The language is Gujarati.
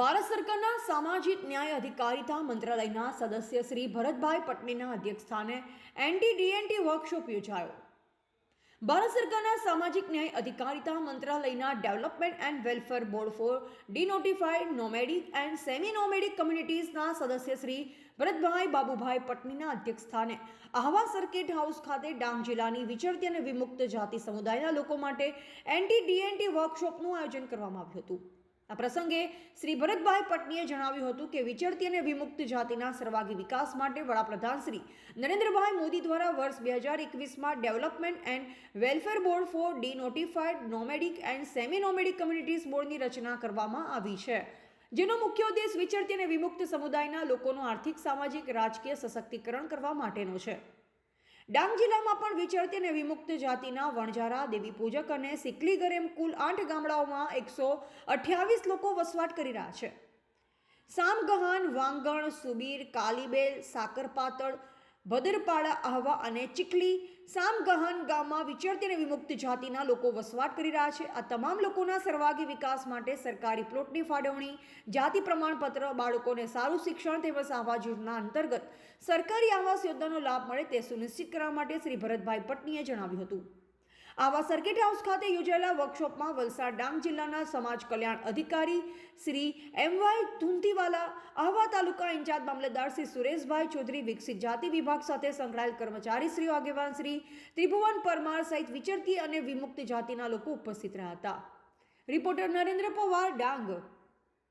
ભારત સરકારના સામાજિક ન્યાય અધિકારિતા મંત્રાલયના સદસ્ય શ્રી ભરતભાઈ પટનીના અધ્યક્ષસ્થાને એન્ટી ડીએનટી વર્કશોપ યોજાયો. ભારત સરકારના સામાજિક ન્યાય અધિકારિતા મંત્રાલયના development and welfare board for denotified nomadic and semi nomadic કમ્યુનિટીઝના સદસ્ય શ્રી ભરતભાઈ બાબુભાઈ પટનીના અધ્યક્ષસ્થાને આહવા સર્કિટ હાઉસ ખાતે ડાંગ જિલ્લાની વિચરતી અને વિમુક્ત જાતિ સમુદાયના લોકો માટે એનટી ડીએનટી વર્કશોપનું આયોજન કરવામાં આવ્યું હતું. આ પ્રસંગે શ્રી ભરતભાઈ પટનીએ જણાવ્યું હતું કે વિચરતી અને વિમુક્ત જાતિના સર્વાગી વિકાસ માટે વડાપ્રધાન શ્રી નરેન્દ્રભાઈ મોદી દ્વારા વર્ષ બે હજાર એકવીસમાં development and welfare board for denotified nomadic and semi nomadic communities બોર્ડની રચના કરવામાં આવી છે, જેનો મુખ્ય ઉદ્દેશ વિચરતી અને વિમુક્ત સમુદાયના લોકોનું આર્થિક, સામાજિક, રાજકીય સશક્તિકરણ કરવા માટેનો છે. ડાંગ જિલ્લામાં પણ વિચરતી અને વિમુક્ત જાતિના વણઝારા, દેવી પૂજક અને સિકલીગર એમ કુલ આઠ ગામડાઓમાં એકસો અઠ્યાવીસ લોકો વસવાટ કરી રહ્યા છે. સામગહાન, વાંગણ, સુબીર, કાલીબેલ, સાકરપાતળ ભદરપાડા, આહવા અને ચીખલી સામગહાન ગામમાં વિચરતી અને વિમુક્ત જાતિના લોકો વસવાટ કરી રહ્યા છે. આ તમામ લોકોના સર્વાગી વિકાસ માટે સરકારી પ્લોટની ફાળવણી, જાતિ પ્રમાણપત્ર, બાળકોને સારું શિક્ષણ તેમજ આવાસ યોજના અંતર્ગત સરકારી આવાસ યોજનાનો લાભ મળે તે સુનિશ્ચિત કરવા માટે શ્રી ભરતભાઈ પટનીએ જણાવ્યું હતું. આવા સર્કિટ હાઉસ ખાતે યોજાયેલા વર્કશોપમાં વલસાડ ડાંગ જિલ્લાના સમાજ કલ્યાણ અધિકારી Shri M Y Dhuntiwala, Ahwa taluka in charge mamlatdar Shri Sureshbhai Chaudhari, વિકસિત જાતિ વિભાગ સાથે સંકળાયેલ કર્મચારી શ્રી આગેવાન શ્રી ત્રિભુવન પરમાર સહિત વિચરતી અને વિમુક્ત જાતિના લોકો ઉપસ્થિત રહ્યા હતા. રિપોર્ટર નરેન્દ્ર પવાર, ડાંગ.